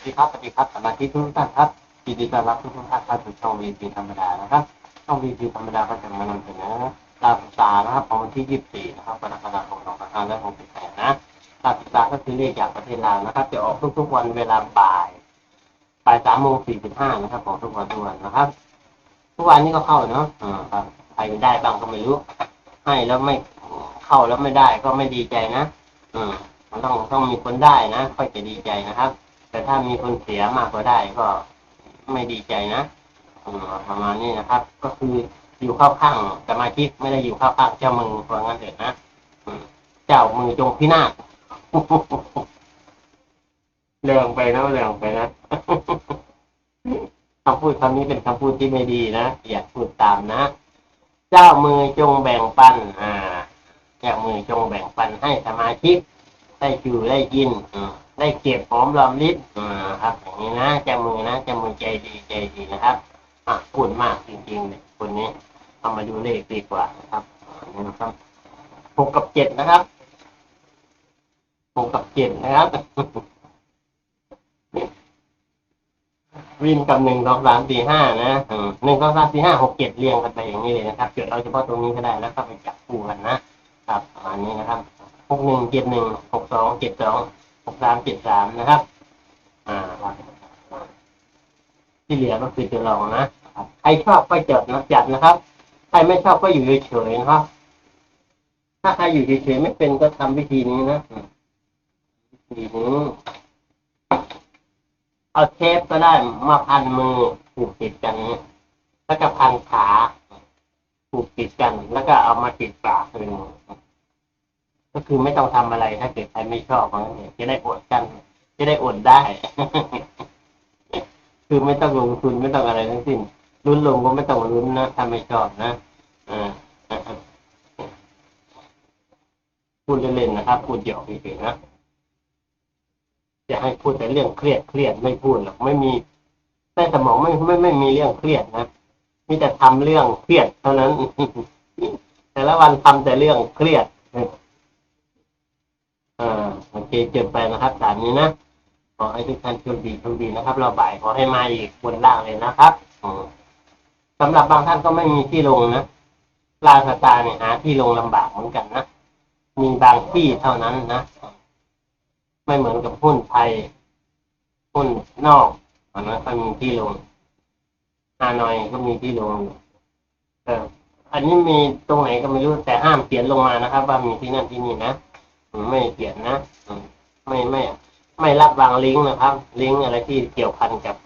วัสดีครับสวัสดีครับสมาชิกทุกท่านครับยินดีต้อนรับทุกท่านเข้าสู่ช่องวีพีธรรมดานะครับช่องวีพีธรรมดาก็จะมานำเสนอลาบตานะครับของวันที่ 24 นะครับกรกฎาคม2568นะลาบตาก็คือเลขจากประเทศลาวนะครับ จะออกทุกๆวันเวลาบ่ายบ่ายสามโมงสี่สิบห้านะครับของทุกวันทุกวันนะครับ ทุกวันนี้ก็เข้าเนาะอ่าครับใครได้บ้างก็ไม่รู้ ให้แล้วไม่เข้าแล้วไม่ได้ก็ไม่ดีใจนะอืมมันต้องต้องมีคนได้นะ ค่อยจะดีใจนะครับ แต่ถ้ามีคนเสียมากกว่าได้ก็ไม่ดีใจนะประมาณนี้นะครับ ก็คืออยู่เข้าข้างสมาชิกไม่ได้อยู่เข้าข้างเจ้ามือเพราะงั้นเถิดนะเจ้ามือจงพินาศเรื่องไปนะเรื่องไปนะคำพูดคำนี้เป็นคำพูดที่ไม่ดีนะอย่าพูดตามนะ เจ้ามือจงแบ่งปัน อ่า เจ้ามือจงแบ่งปันให้สมาชิกได้อยู่ได้กิน อืม ได้เก็บหอมรอมริบอ่าครับอย่างนี้นะเจ้ามือนะเจ้ามือใจดีใจดีนะครับอะพูดมากจริงๆเลยคนนี้เอามาดูเลขดีกว่านะครับอันนี้นะครับหกกับเจ็ดนะครับหกกับเจ็ดนะครับวินกับหนึ่งสองสามสี่ห้านะหนึ่งสองสามสี่ห้าหกเจ็ดเรียงกันไปอย่างนี้เลยนะครับจดเอาเฉพาะตรงนี้ก็ได้แล้วก็ไปจับคู่กันนะครับประมาณนี้นะครับหกหนึ่งเจ็ดหนึ่งหกสองเจ็ดสอง กสามเจ็ดสามนะครับ อ่าที่เหลือก็คือตัวรองนะใครชอบก็จดนะจัดนะครับ ใครไม่ชอบก็อยู่เฉยๆนะครับ ถ้าใครอยู่เฉยๆไม่เป็นก็ทำวิธีนี้นะวิธีนี้เอาเทปก็ได้มาพันมือผูกติดกันนี้แล้วก็พันขาผูกติดกัน แล้วก็เอามาติดปากเลย ก็คือไม่ต้องทำอะไรถ้าเกิดใครไม่ชอบมันจะได้อดกัน จะได้อดได้ คือไม่ต้องลงทุนไม่ต้องอะไรทั้งสิ้นลุ้นลงก็ไม่ต้องลุ้นนะถ้าไม่ชอบนะอ่าพูดเล่นๆนะครับพูดหยอกเฉยๆนะจะให้พูดแต่เรื่องเครียดเครียดไม่พูดหรอกไม่มีใต้สมองไม่ไม่ไม่มีเรื่องเครียดนะมีแต่ทำเรื่องเครียดเท่านั้น แต่ละวันทำแต่เรื่องเครียด เคเจบไปนะครับตามนี้นะขอให้ทุกท่านโชคดีโชคดีนะครับ เราบ่ายขอให้มาอีกบนล่างเลยนะครับอืมสำหรับบางท่านก็ไม่มีที่ลงนะลาสตาเนี่ยหาที่ลงลำบากเหมือนกันนะมีบางที่เท่านั้นนะไม่เหมือนกับหุ้นไทยหุ้นนอกอันนั้นก็มีที่ลงฮานอยก็มีที่ลงอยู่เอออันนี้มีตรงไหนก็ไม่รู้แต่ห้ามเขียนลงมานะครับ ว่ามีที่นั่นที่นี่นะ ไม่เขียนนะไม่ไม่ไม่รับวางลิงก์นะครับ ลิงก์อะไรที่เกี่ยวพันกับ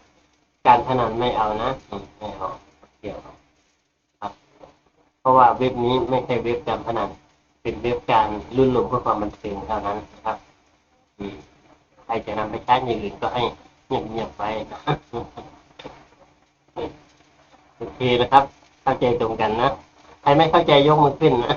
การพนันไม่เอานะไม่เอาเกี่ยวครับ เพราะว่าเว็บนี้ไม่ใช่เว็บการพนัน เป็นเว็บการลื่นลมเพื่อความบันเทิงเท่านั้นนะครับอืมใครจะนำไปใช้อย่างอื่นก็ให้เงียบๆไปโอเคนะครับ เข้าใจตรงกันนะ ใครไม่เข้าใจยกมือขึ้นนะ